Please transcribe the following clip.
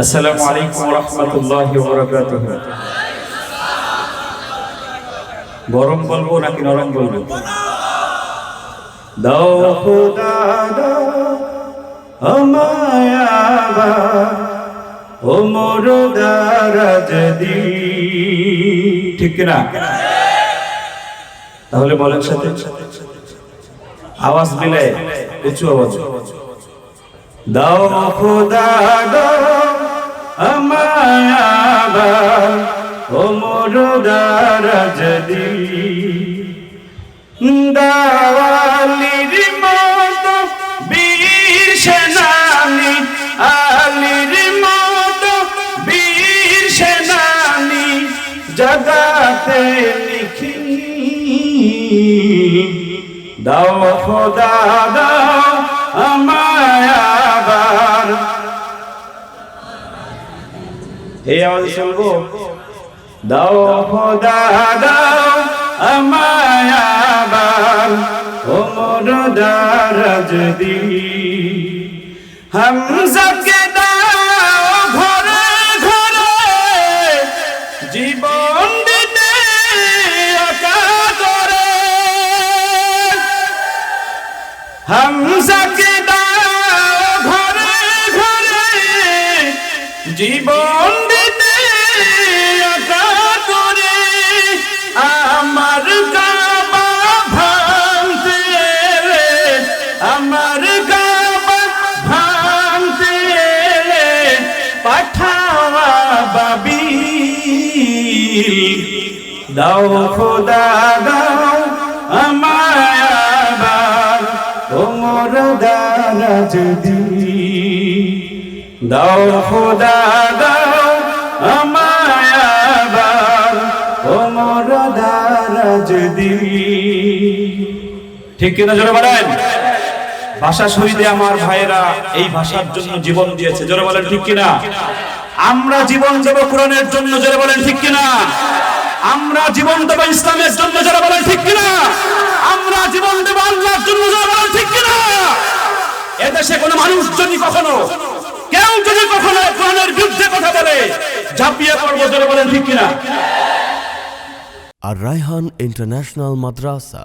আসসালামু আলাইকুম রহমতুল্লাহি গরম বলব নাকি নরম বলব? দাও খোদা, দাও আমায় আবার ও মোর দারাজ দি ঠিক না তাহলে বলেন সাথে। আওয়াজ মিলে উঁচু আওয়াজ দাও খোদা, দাও দারাজ দি দাওয়ালির মত বীর সেনানি, আলির মত বীর সেনানি জগাতে লিখি দাও খোদা, দাও আমায় আবার। এই শুনব? দাও খোদা, দাও আমায় আবার ও মোর দারাজ দি হামজাকে দাও ঘরে ঘরে, জীবন দিতে একা করে। হামজাকে দাও ঘরে ঘরে, জীবন পাঠাওয়া বাবি দাও খোদা, দাও আমায় আবার ওমর দারাজ দি দাও খোদা, দাও আমায় আবার ওমর দারাজ দি ঠিক কিনা জোরে বলেন? ভাষা শহীদে আমার ভাইয়েরা এই ভাষার জন্য জীবন দিয়েছে। জোরে বলেন ঠিক কিনা? আমরা জীবন দেব কোরআনের জন্য, জোরে বলেন ঠিক কিনা? আমরা জীবন দেব ইসলামের জন্য, জোরে বলেন ঠিক কিনা? আমরা জীবন দেব আল্লাহর জন্য, জোরে বলেন ঠিক কিনা? এদেশে কোনো মানুষ যদি কখনো, কেউ যদি কখনো কোরআনের বিরুদ্ধে কথা বলে, ঝাঁপিয়ে পড়ব, জোরে বলেন ঠিক কিনা? আর রায়হান ইন্টারন্যাশনাল মাদ্রাসা।